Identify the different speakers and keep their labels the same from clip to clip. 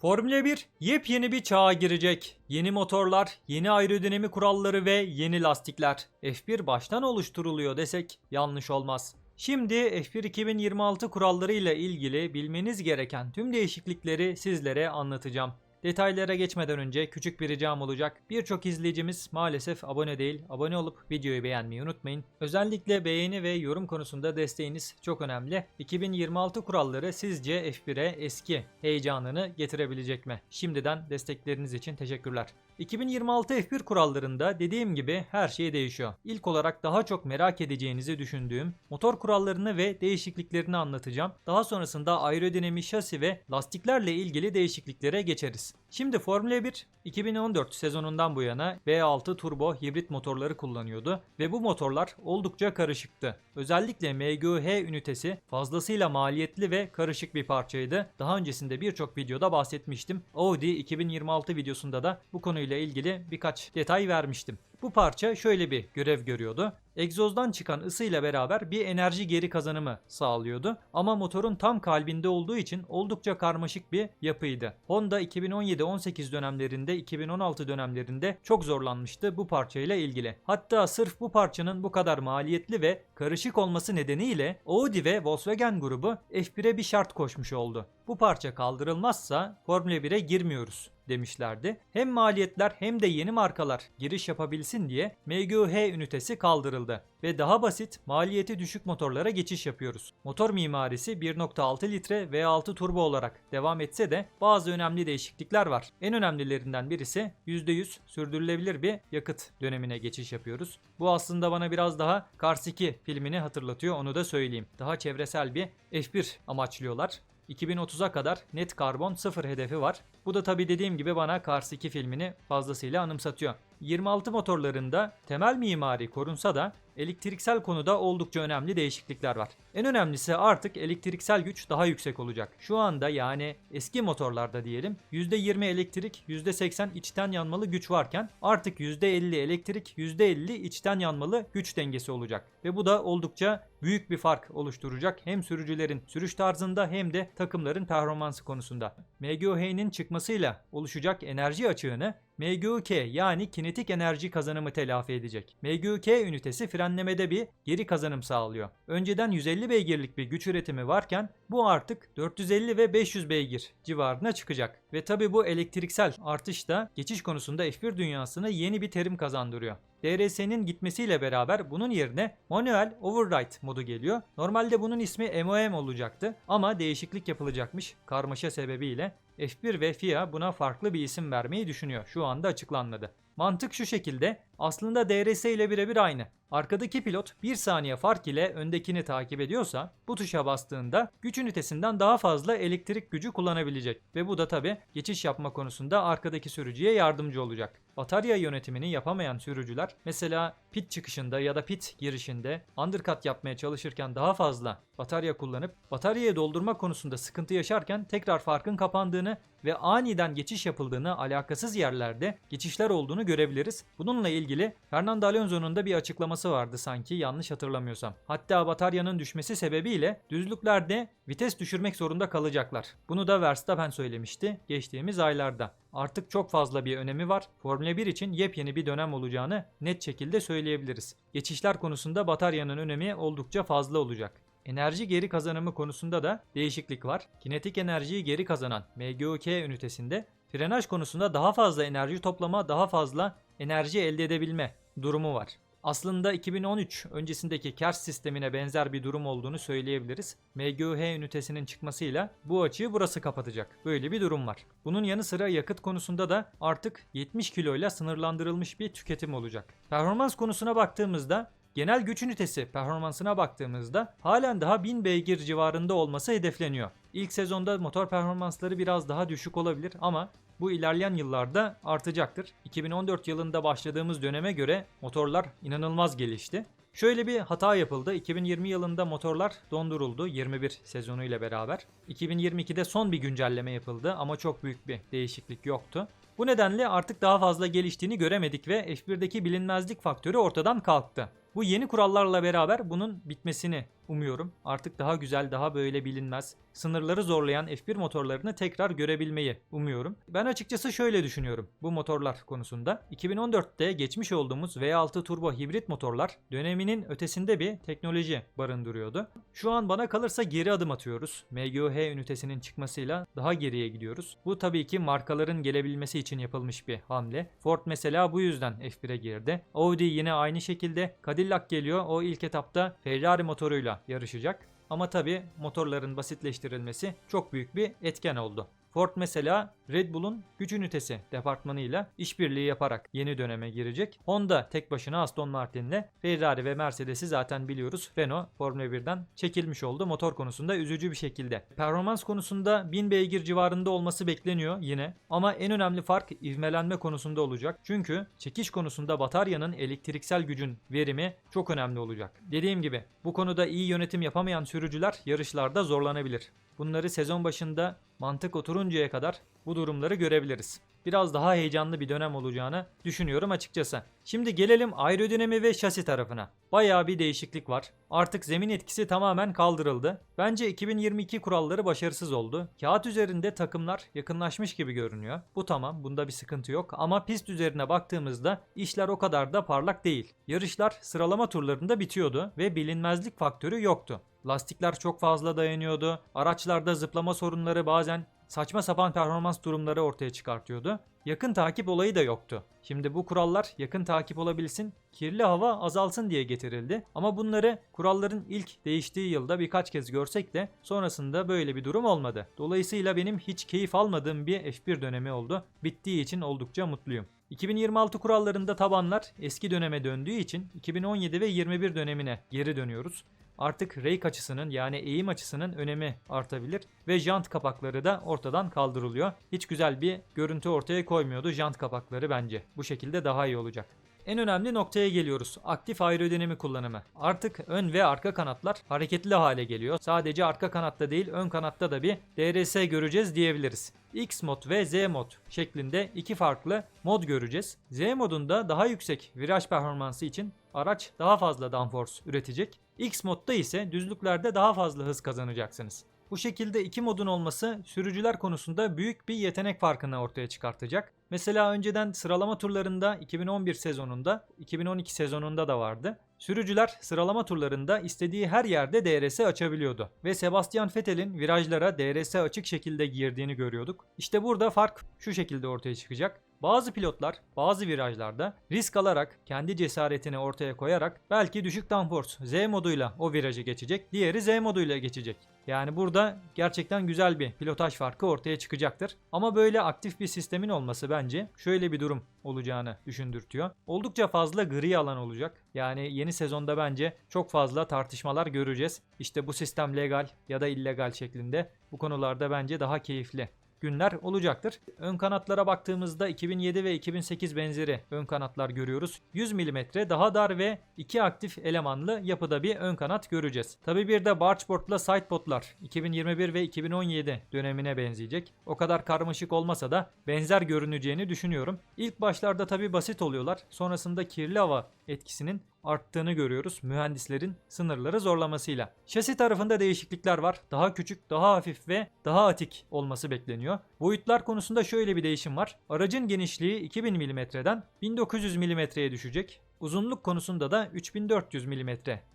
Speaker 1: Formula 1 yepyeni bir çağa girecek. Yeni motorlar, yeni aerodinami kuralları ve yeni lastikler. F1 baştan oluşturuluyor desek yanlış olmaz. Şimdi F1 2026 kurallarıyla ilgili bilmeniz gereken tüm değişiklikleri sizlere anlatacağım. Detaylara geçmeden önce küçük bir ricam olacak. Birçok izleyicimiz maalesef abone değil. Abone olup videoyu beğenmeyi unutmayın. Özellikle beğeni ve yorum konusunda desteğiniz çok önemli. 2026 kuralları sizce F1'e eski heyecanını getirebilecek mi? Şimdiden destekleriniz için teşekkürler. 2026 F1 kurallarında dediğim gibi her şey değişiyor. İlk olarak daha çok merak edeceğinizi düşündüğüm motor kurallarını ve değişikliklerini anlatacağım. Daha sonrasında aerodinami, şasi ve lastiklerle ilgili değişikliklere geçeriz. Şimdi Formula 1 2014 sezonundan bu yana V6 turbo hibrit motorları kullanıyordu ve bu motorlar oldukça karışıktı. Özellikle MGU-H ünitesi fazlasıyla maliyetli ve karışık bir parçaydı. Daha öncesinde birçok videoda bahsetmiştim. Audi 2026 videosunda da bu konuyla ilgili birkaç detay vermiştim. Bu parça şöyle bir görev görüyordu. Egzozdan çıkan ısıyla beraber bir enerji geri kazanımı sağlıyordu. Ama motorun tam kalbinde olduğu için oldukça karmaşık bir yapıydı. Honda 2017-18 dönemlerinde, 2016 dönemlerinde çok zorlanmıştı bu parçayla ilgili. Hatta sırf bu parçanın bu kadar maliyetli ve karışık olması nedeniyle Audi ve Volkswagen grubu F1'e bir şart koşmuş oldu. Bu parça kaldırılmazsa Formula 1'e girmiyoruz demişlerdi. Hem maliyetler hem de yeni markalar giriş yapabilsin diye MGU-H ünitesi kaldırıldı ve daha basit, maliyeti düşük motorlara geçiş yapıyoruz. Motor mimarisi 1.6 litre V6 turbo olarak devam etse de bazı önemli değişiklikler var. En önemlilerinden birisi %100 sürdürülebilir bir yakıt dönemine geçiş yapıyoruz. Bu aslında bana biraz daha Cars 2 filmini hatırlatıyor onu da söyleyeyim. Daha çevresel bir F1 amaçlıyorlar. 2030'a kadar net karbon sıfır hedefi var. Bu da tabi dediğim gibi bana Cars 2 filmini fazlasıyla anımsatıyor. 26 motorlarında temel mimari korunsa da elektriksel konuda oldukça önemli değişiklikler var. En önemlisi artık elektriksel güç daha yüksek olacak. Şu anda yani eski motorlarda diyelim %20 elektrik, %80 içten yanmalı güç varken artık %50 elektrik, %50 içten yanmalı güç dengesi olacak. Ve bu da oldukça büyük bir fark oluşturacak hem sürücülerin sürüş tarzında hem de takımların performansı konusunda. MGO-H'nin çıkmasıyla oluşacak enerji açığını MGUK yani kinetik enerji kazanımı telafi edecek. MGUK ünitesi frenlemede bir geri kazanım sağlıyor. Önceden 150 beygirlik bir güç üretimi varken bu artık 450 ve 500 beygir civarına çıkacak. Ve tabi bu elektriksel artış da geçiş konusunda F1 dünyasına yeni bir terim kazandırıyor. DRS'nin gitmesiyle beraber bunun yerine manuel override modu geliyor. Normalde bunun ismi MOM olacaktı ama değişiklik yapılacakmış karmaşa sebebiyle. F1 ve FIA buna farklı bir isim vermeyi düşünüyor. Şu anda açıklanmadı. Mantık şu şekilde. Aslında DRS ile birebir aynı. Arkadaki pilot 1 saniye fark ile öndekini takip ediyorsa bu tuşa bastığında güç ünitesinden daha fazla elektrik gücü kullanabilecek. Ve bu da tabi geçiş yapma konusunda arkadaki sürücüye yardımcı olacak. Batarya yönetimini yapamayan sürücüler mesela pit çıkışında ya da pit girişinde undercut yapmaya çalışırken daha fazla batarya kullanıp bataryayı doldurma konusunda sıkıntı yaşarken tekrar farkın kapandığını ve aniden geçiş yapıldığını alakasız yerlerde geçişler olduğunu görebiliriz. Bununla ilgili Fernando Alonso'nun da bir açıklaması vardı sanki yanlış hatırlamıyorsam. Hatta bataryanın düşmesi sebebiyle düzlüklerde vites düşürmek zorunda kalacaklar. Bunu da Verstappen söylemişti geçtiğimiz aylarda. Artık çok fazla bir önemi var. Formula 1 için yepyeni bir dönem olacağını net şekilde söyleyebiliriz. Geçişler konusunda bataryanın önemi oldukça fazla olacak. Enerji geri kazanımı konusunda da değişiklik var. Kinetik enerjiyi geri kazanan MGUK ünitesinde frenaj konusunda daha fazla enerji toplama, daha fazla enerji elde edebilme durumu var. Aslında 2013 öncesindeki KERS sistemine benzer bir durum olduğunu söyleyebiliriz. MGUH ünitesinin çıkmasıyla bu açığı burası kapatacak. Böyle bir durum var. Bunun yanı sıra yakıt konusunda da artık 70 kiloyla sınırlandırılmış bir tüketim olacak. Performans konusuna baktığımızda Genel güç ünitesi performansına baktığımızda halen daha 1000 beygir civarında olması hedefleniyor. İlk sezonda motor performansları biraz daha düşük olabilir ama bu ilerleyen yıllarda artacaktır. 2014 yılında başladığımız döneme göre motorlar inanılmaz gelişti. Şöyle bir hata yapıldı. 2020 yılında motorlar donduruldu 21 sezonu ile beraber. 2022'de son bir güncelleme yapıldı ama çok büyük bir değişiklik yoktu. Bu nedenle artık daha fazla geliştiğini göremedik ve F1'deki bilinmezlik faktörü ortadan kalktı. Bu yeni kurallarla beraber bunun bitmesini umuyorum. Artık daha güzel, daha böyle bilinmez, sınırları zorlayan F1 motorlarını tekrar görebilmeyi umuyorum. Ben açıkçası şöyle düşünüyorum bu motorlar konusunda. 2014'te geçmiş olduğumuz V6 turbo hibrit motorlar döneminin ötesinde bir teknoloji barındırıyordu. Şu an bana kalırsa geri adım atıyoruz. MGUH ünitesinin çıkmasıyla daha geriye gidiyoruz. Bu tabii ki markaların gelebilmesi için yapılmış bir hamle. Ford mesela bu yüzden F1'e girdi. Audi yine aynı şekilde. Cadillac geliyor. O ilk etapta Ferrari motoruyla yarışacak. Ama tabii motorların basitleştirilmesi çok büyük bir etken oldu. Ford mesela Red Bull'un güç ünitesi departmanıyla işbirliği yaparak yeni döneme girecek. Honda tek başına Aston Martin'le Ferrari ve Mercedes'i zaten biliyoruz. Renault Formula 1'den çekilmiş oldu motor konusunda üzücü bir şekilde. Performans konusunda 1000 beygir civarında olması bekleniyor yine. Ama en önemli fark ivmelenme konusunda olacak. Çünkü çekiş konusunda bataryanın elektriksel gücün verimi çok önemli olacak. Dediğim gibi bu konuda iyi yönetim yapamayan sürücüler yarışlarda zorlanabilir. Bunları sezon başında mantık oturuncaya kadar bu durumları görebiliriz. Biraz daha heyecanlı bir dönem olacağını düşünüyorum açıkçası. Şimdi gelelim aerodinami ve şasi tarafına. Bayağı bir değişiklik var. Artık zemin etkisi tamamen kaldırıldı. Bence 2022 kuralları başarısız oldu. Kağıt üzerinde takımlar yakınlaşmış gibi görünüyor. Bu tamam, bunda bir sıkıntı yok ama pist üzerine baktığımızda işler o kadar da parlak değil. Yarışlar sıralama turlarında bitiyordu ve bilinmezlik faktörü yoktu. Lastikler çok fazla dayanıyordu. Araçlarda zıplama sorunları bazen saçma sapan performans durumları ortaya çıkartıyordu. Yakın takip olayı da yoktu. Şimdi bu kurallar yakın takip olabilsin, kirli hava azalsın diye getirildi. Ama bunları kuralların ilk değiştiği yılda birkaç kez görsek de sonrasında böyle bir durum olmadı. Dolayısıyla benim hiç keyif almadığım bir F1 dönemi oldu. Bittiği için oldukça mutluyum. 2026 kurallarında tabanlar eski döneme döndüğü için 2017 ve 21 dönemine geri dönüyoruz artık rake açısının yani eğim açısının önemi artabilir ve jant kapakları da ortadan kaldırılıyor. Hiç güzel bir görüntü ortaya koymuyordu jant kapakları bence. Bu şekilde daha iyi olacak. En önemli noktaya geliyoruz. Aktif aerodinami kullanımı. Artık ön ve arka kanatlar hareketli hale geliyor. Sadece arka kanatta değil ön kanatta da bir DRS göreceğiz diyebiliriz. X mod ve Z mod şeklinde iki farklı mod göreceğiz. Z modunda daha yüksek viraj performansı için araç daha fazla downforce üretecek. X modda ise düzlüklerde daha fazla hız kazanacaksınız. Bu şekilde iki modun olması sürücüler konusunda büyük bir yetenek farkını ortaya çıkartacak. Mesela önceden sıralama turlarında 2011 sezonunda, 2012 sezonunda da vardı. Sürücüler sıralama turlarında istediği her yerde DRS açabiliyordu ve Sebastian Vettel'in virajlara DRS açık şekilde girdiğini görüyorduk. İşte burada fark şu şekilde ortaya çıkacak. Bazı pilotlar bazı virajlarda risk alarak kendi cesaretini ortaya koyarak belki düşük downforce Z moduyla o virajı geçecek, diğeri Z moduyla geçecek. Yani burada gerçekten güzel bir pilotaj farkı ortaya çıkacaktır. Ama böyle aktif bir sistemin olması bence şöyle bir durum olacağını düşündürtüyor. Oldukça fazla gri alan olacak. Yani yeni sezonda bence çok fazla tartışmalar göreceğiz. İşte bu sistem legal ya da illegal şeklinde. Bu konularda bence daha keyifli günler olacaktır. Ön kanatlara baktığımızda 2007 ve 2008 benzeri ön kanatlar görüyoruz. 100 mm daha dar ve iki aktif elemanlı yapıda bir ön kanat göreceğiz. Tabi bir de bargeboardla sidepodlar 2021 ve 2017 dönemine benzeyecek. O kadar karmaşık olmasa da benzer görüneceğini düşünüyorum. İlk başlarda tabi basit oluyorlar. Sonrasında kirli hava etkisinin arttığını görüyoruz mühendislerin sınırları zorlamasıyla. Şasi tarafında değişiklikler var. Daha küçük, daha hafif ve daha atik olması bekleniyor. Boyutlar konusunda şöyle bir değişim var. Aracın genişliği 2000 mm'den 1900 mm'ye düşecek. Uzunluk konusunda da 3400 mm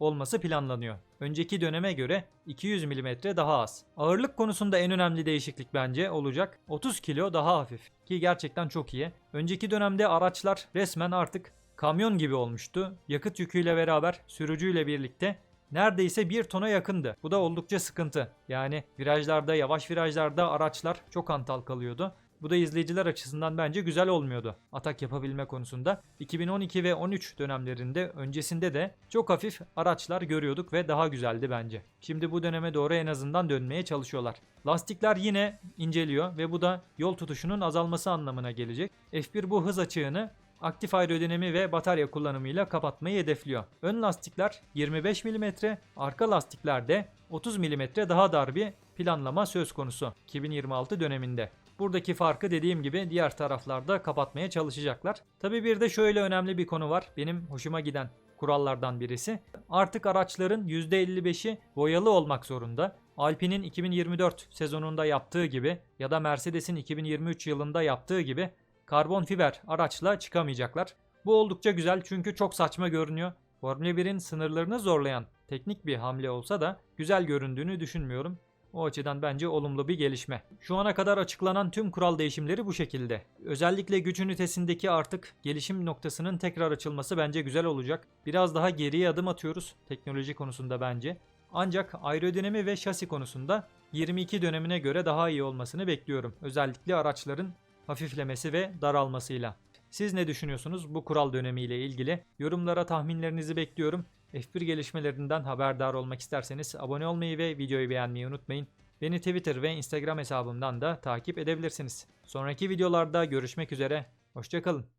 Speaker 1: olması planlanıyor. Önceki döneme göre 200 mm daha az. Ağırlık konusunda en önemli değişiklik bence olacak. 30 kilo daha hafif ki gerçekten çok iyi. Önceki dönemde araçlar resmen artık kamyon gibi olmuştu. Yakıt yüküyle beraber sürücüyle birlikte neredeyse bir tona yakındı. Bu da oldukça sıkıntı. Yani virajlarda, yavaş virajlarda araçlar çok antal kalıyordu. Bu da izleyiciler açısından bence güzel olmuyordu atak yapabilme konusunda. 2012 ve 13 dönemlerinde öncesinde de çok hafif araçlar görüyorduk ve daha güzeldi bence. Şimdi bu döneme doğru en azından dönmeye çalışıyorlar. Lastikler yine inceliyor ve bu da yol tutuşunun azalması anlamına gelecek. F1 bu hız açığını aktif aerodinami ve batarya kullanımıyla kapatmayı hedefliyor. Ön lastikler 25 mm, arka lastikler de 30 mm daha dar bir planlama söz konusu 2026 döneminde. Buradaki farkı dediğim gibi diğer taraflarda kapatmaya çalışacaklar. Tabi bir de şöyle önemli bir konu var. Benim hoşuma giden kurallardan birisi. Artık araçların %55'i boyalı olmak zorunda. Alpine'in 2024 sezonunda yaptığı gibi ya da Mercedes'in 2023 yılında yaptığı gibi karbon fiber araçla çıkamayacaklar. Bu oldukça güzel çünkü çok saçma görünüyor. Formula 1'in sınırlarını zorlayan teknik bir hamle olsa da güzel göründüğünü düşünmüyorum. O açıdan bence olumlu bir gelişme. Şu ana kadar açıklanan tüm kural değişimleri bu şekilde. Özellikle güç ünitesindeki artık gelişim noktasının tekrar açılması bence güzel olacak. Biraz daha geriye adım atıyoruz teknoloji konusunda bence. Ancak aerodinami ve şasi konusunda 22 dönemine göre daha iyi olmasını bekliyorum. Özellikle araçların hafiflemesi ve daralmasıyla. Siz ne düşünüyorsunuz bu kural dönemiyle ilgili? Yorumlara tahminlerinizi bekliyorum. F1 gelişmelerinden haberdar olmak isterseniz abone olmayı ve videoyu beğenmeyi unutmayın. Beni Twitter ve Instagram hesabımdan da takip edebilirsiniz. Sonraki videolarda görüşmek üzere. Hoşçakalın.